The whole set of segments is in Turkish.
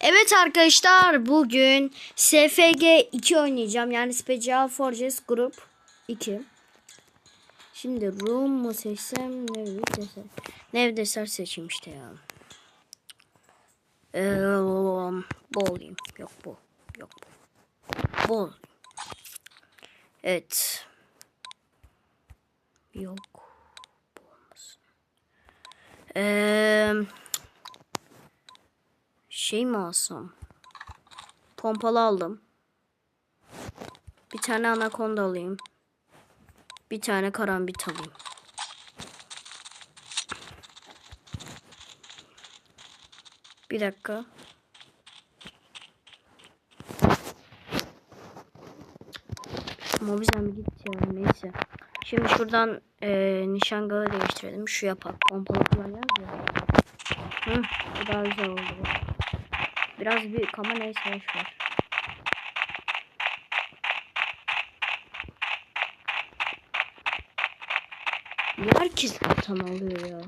Evet arkadaşlar bugün SFG 2 oynayacağım. Yani Special Forces Group 2. Şimdi room mu seçsem ne seçsem. Ne deser seçeyim işte ya. Ee, bu. Yok bu. Yok bu. Bu. Evet. Yok. Şey mi alsam? Pompalı aldım. Bir tane anakonda alayım. Bir tane karambit alayım. Bir dakika. Mobizen git ya neyse. Şimdi şuradan e, nişangahı değiştirelim. Şu yapak. Pompalı kullanacağız ya. Hı, bu daha güzel oldu bu. Biraz büyük ama neyse hoş. Niye herkes tam alıyor ya?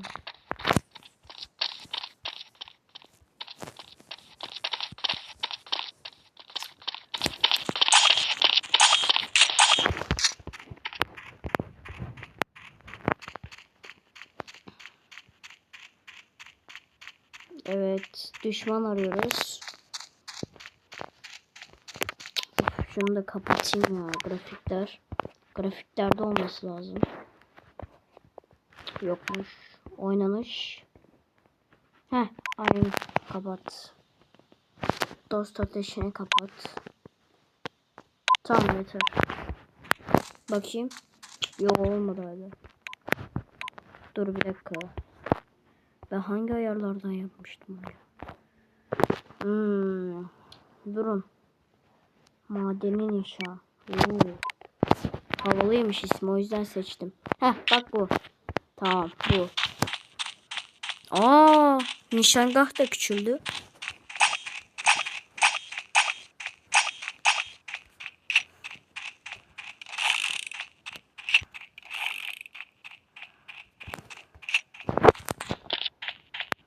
Evet, düşman arıyoruz. Of, şunu da kapatayım ya grafikler. Grafiklerde olması lazım. Yokmuş. Oynanış. Heh, aynı kapat. Dost ateşini kapat. Tamam yeter. Bakayım. Yok olmadı hala. Dur bir dakika. Ben hangi ayarlardan yapmıştım onu? Hmm. Durun. Madenin inşa. Oo. Havalıymış ismi o yüzden seçtim. Heh bak bu. Tamam bu. Aa, nişangah da küçüldü.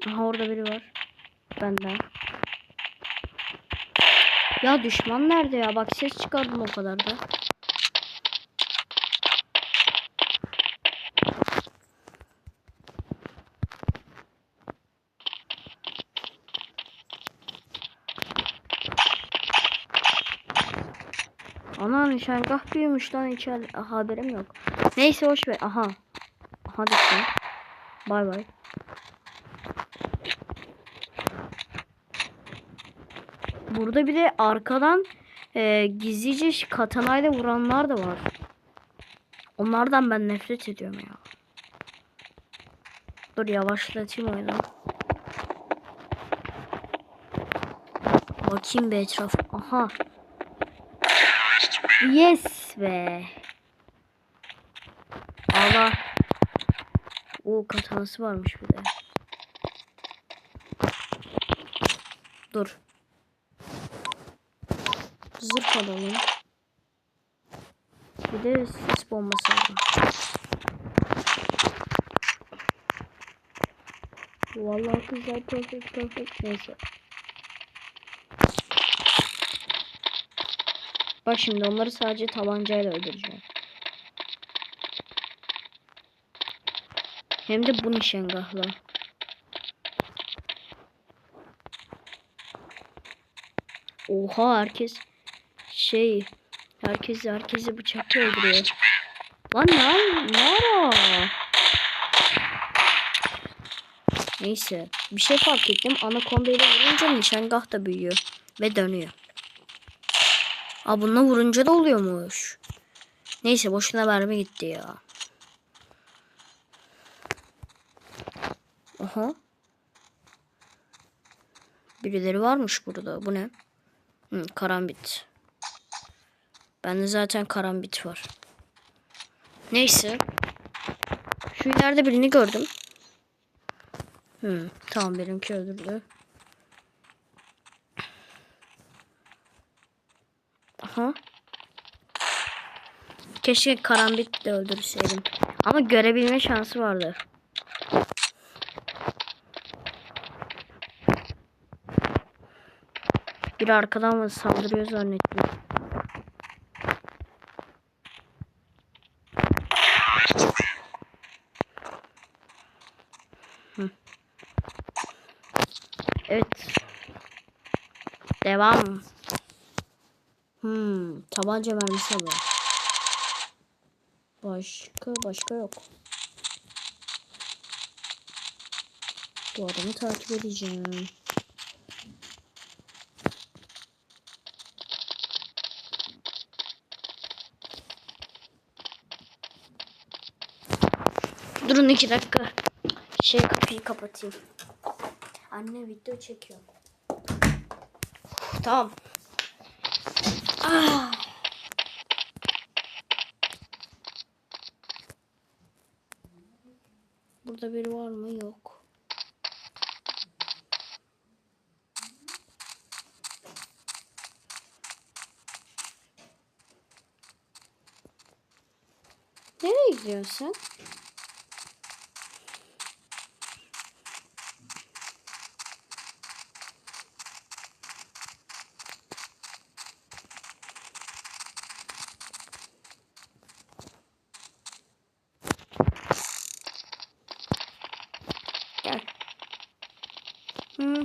Aha orada biri var. Benden. Ya düşman nerede ya? Bak ses çıkardım o kadar da. Ana nişangah büyümüş lan ha- haberim yok. Neyse hoş ver. Aha. Aha düştü. Bay bay. Burada bir de arkadan e, gizlice katanayla vuranlar da var. Onlardan ben nefret ediyorum ya. Dur yavaşlatayım oyunu. Bakayım bir etraf. Aha. Yes be. Allah. O katanası varmış bir de. Dur. Zırh. Bir de sis bombası alalım. Vallahi kızlar perfect perfect neyse. Bak şimdi onları sadece tabancayla öldüreceğim. Hem de bu nişangahla. Oha herkes şey herkes herkesi bıçakla öldürüyor. Lan ne ne ara? Neyse bir şey fark ettim. Anakonda ile vurunca nişangah da büyüyor ve dönüyor. Aa bununla vurunca da oluyormuş. Neyse boşuna mermi gitti ya. Aha. Birileri varmış burada. Bu ne? Hı, karambit. Bende zaten karambit var. Neyse. Şu ileride birini gördüm. Hmm, tamam benimki öldürdü. Aha. Keşke karambit de öldürseydim. Ama görebilme şansı vardı. Bir arkadan mı saldırıyor zannettim. Devam. Hmm, tabanca mermisi var. Başka başka yok. Bu adamı takip edeceğim. Durun iki dakika. Şey kapıyı kapatayım. Anne video çekiyor. Tamam. Ah. Burada biri var mı? Yok. Nereye gidiyorsun sen? Gel.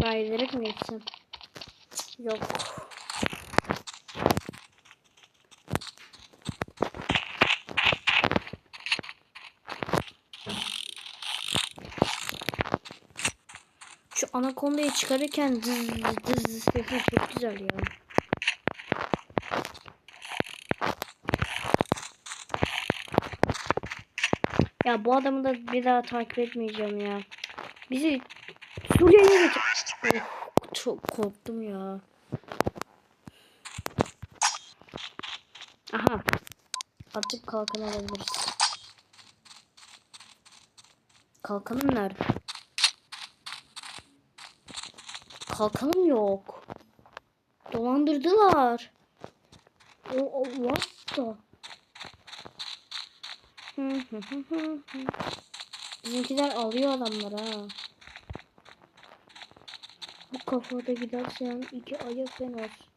Gayret mi geçsem? Yok. Şu anakondayı çıkarırken dız dız dız sesi çok güzel ya. Ya bu adamı da bir daha takip etmeyeceğim ya. Bizi Suriye'ye götür. Oh, çok korktum ya. Aha. Artık kalkan alabiliriz. Kalkanım nerede? Kalkanım yok. Dolandırdılar. O, o what the? Hı hı hı hı hı. Bizimkiler alıyor adamları ha. Bu kafada gidersen iki ayak sen olsun.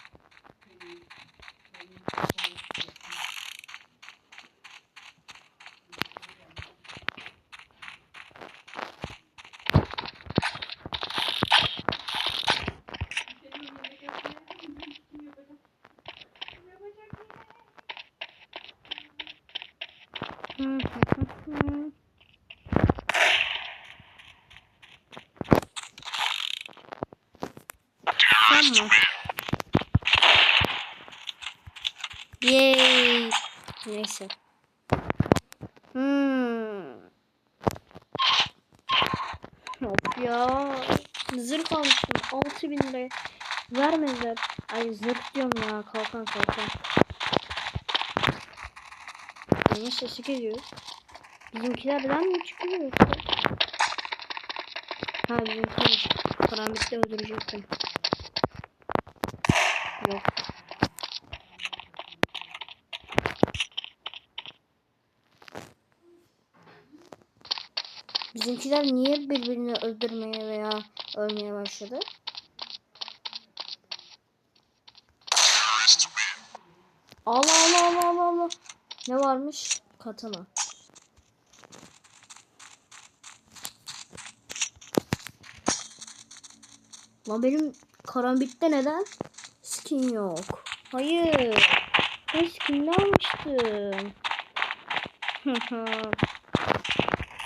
Mi? Yay. Neyse. Hmm. Of ya. Zırh almıştım. 6000 liraya. Vermediler. Ay zırh diyorum ya. Kalkan kalkan. Yeni sesi geliyor. Bizimkilerden mi çıkıyor yoksa? Ha bizimkiler. Karanlıkta öldürecektim. Yok. Bizimkiler niye birbirini öldürmeye veya ölmeye başladı? Allah Allah Allah Allah. Ne varmış? Katana. Lan benim karambitte neden skin yok? Hayır. Ben skin almıştım.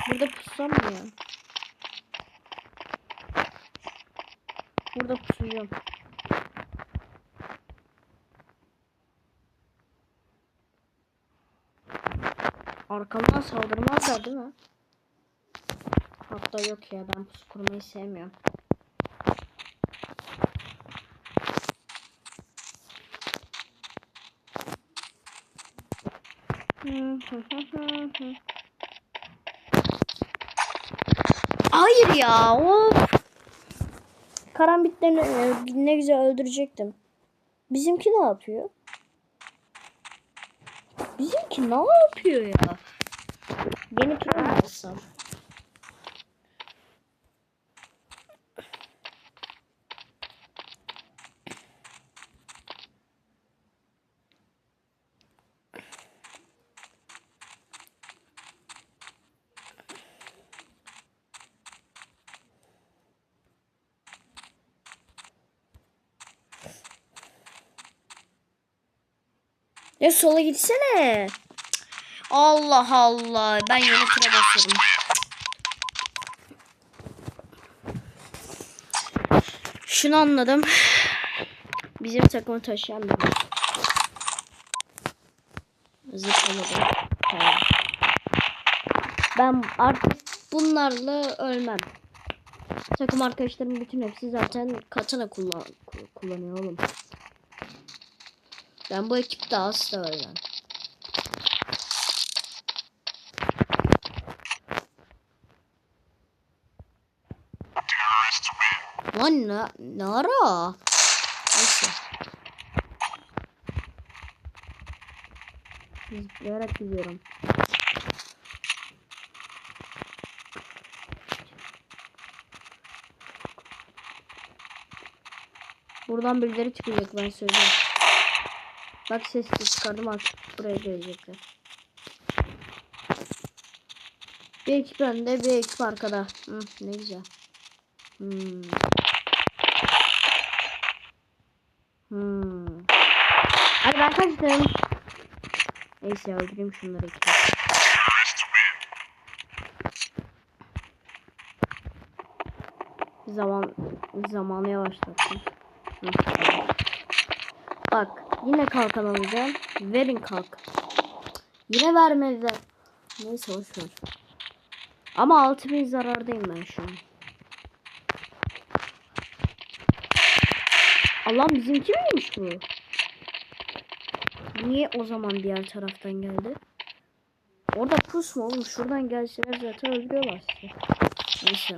Burada pussam mı ya? Burada pusacağım. Arkamdan saldırmazlar değil mi? Hatta yok ya ben pusu kurmayı sevmiyorum. Hayır ya. Of. Karambitlerini e, ne güzel öldürecektim. Bizimki ne yapıyor? Bizimki ne yapıyor ya? Yeni tur alsam? Ya sola gitsene. Allah Allah. Ben yeni tura basıyorum. Şunu anladım. Bizim takımı taşıyan biri. Zıplamadım. Ben artık bunlarla ölmem. Takım arkadaşlarım bütün hepsi zaten katana kullan ku- kullanıyor oğlum. Ben bu ekipte asla ölmem. Lan ne, ne ara? Neyse. Zıplayarak gidiyorum. Buradan birileri çıkacak ben söyleyeyim. Bak ses çıkardım artık buraya gelecekler. Bir ekip önde bir ekip arkada. Hı, ne güzel. Hmm. Hmm. Hadi ben kaçtım. Neyse öldüreyim şunları iki. Zaman zamanı yavaşlattım. Bak yine kalkan alacağım. Verin kalk. Yine vermediler. Neyse hoş ver. Ama 6000 zarardayım ben şu an. Allah bizimki miymiş bu? Niye o zaman diğer taraftan geldi? Orada pus mu oğlum? Şuradan gelseler zaten öldürüyorlar sizi. Neyse.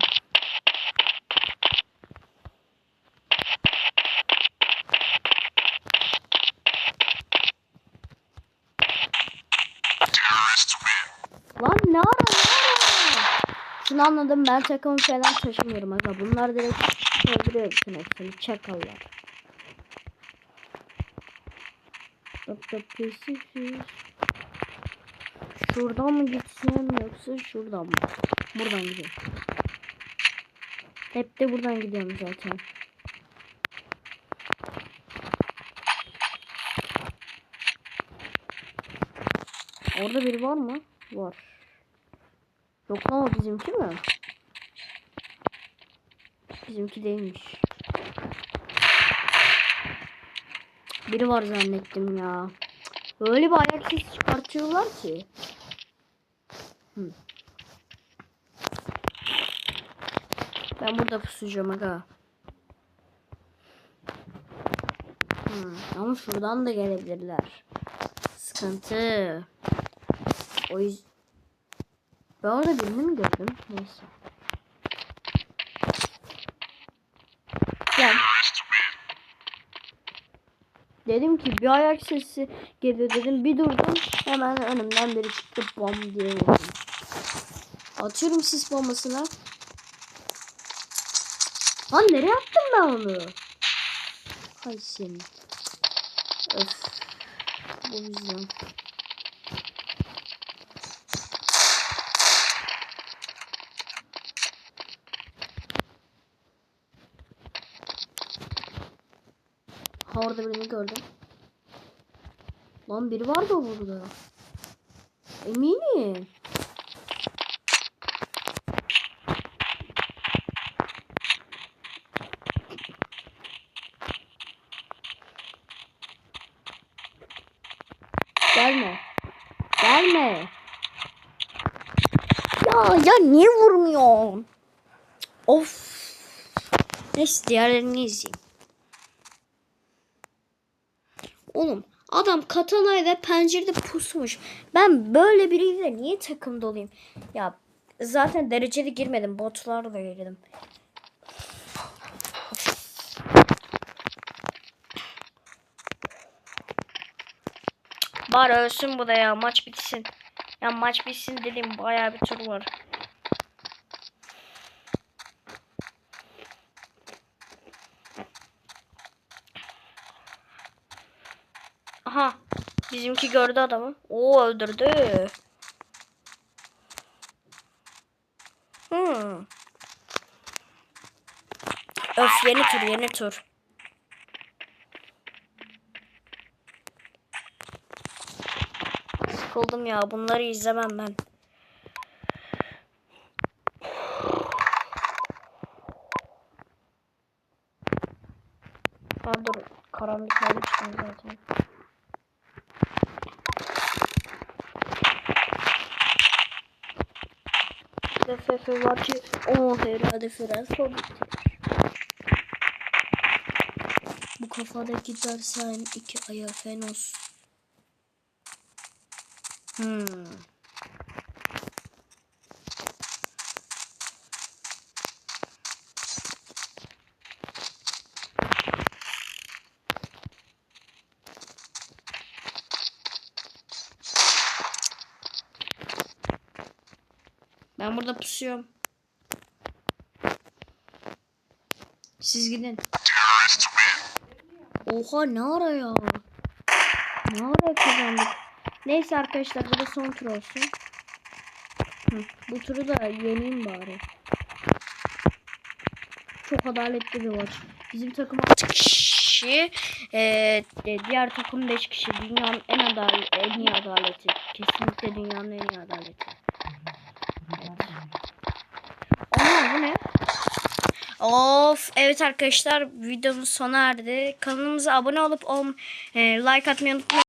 Lan ne ara ne ara? Şunu anladım ben takımı falan taşımıyorum aga. Bunlar direkt öldürüyor bütün hepsini. Çakallar. Şuradan mı gitsem yoksa şuradan mı? Buradan gidiyorum. Hep de buradan gidiyorum zaten. Orada biri var mı? Var. Yok lan o bizimki mi? Bizimki değilmiş. Biri var zannettim ya. Öyle bir ayak sesi çıkartıyorlar ki. Hı. Ben burada pusacağım aga. Ama şuradan da gelebilirler. Sıkıntı. O yüzden... Ben orada birini mi gördüm? Neyse. Gel. Dedim ki bir ayak sesi geliyor dedim. Bir durdum. Hemen önümden biri çıktı. Bom diye vurdum. Atıyorum sis bombasına. Lan nereye attım ben onu? Hay seni. Öf. Bu yüzden. Ha orada birini gördüm. Lan biri vardı burada. Eminim. Gelme. Gelme. Ya ya niye vurmuyorsun? Of. Neyse diğerlerini izleyeyim. Oğlum adam katanayla pencerede pusmuş. Ben böyle biriyle niye takımda olayım? Ya zaten dereceli girmedim. Botlarla girdim. Bari ölsün bu da ya. Maç bitsin. Ya maç bitsin dedim bayağı bir tur var. Aha. Bizimki gördü adamı. Oo öldürdü. Hmm. Öf yeni tur yeni tur. Sıkıldım ya bunları izlemem ben. Ha dur karanlıklar içtim zaten. FF var ki o herhalde fren Bu kafadaki dersen iki aya fenos. Hmm. Burada pusuyorum. Siz gidin. Oha ne ara ya? Ne ara kazandık? Neyse arkadaşlar bu da son tur olsun. Hı, bu turu da yeneyim bari. Çok adaletli bir maç. Bizim takım 6 kişi, eee, de- diğer takım 5 kişi. Dünyanın en adalet, en iyi adaleti. Kesinlikle dünyanın en iyi adaleti. Aa bu ne? Of evet arkadaşlar videomuz sona erdi. Kanalımıza abone olup om, e, like atmayı unutmayın.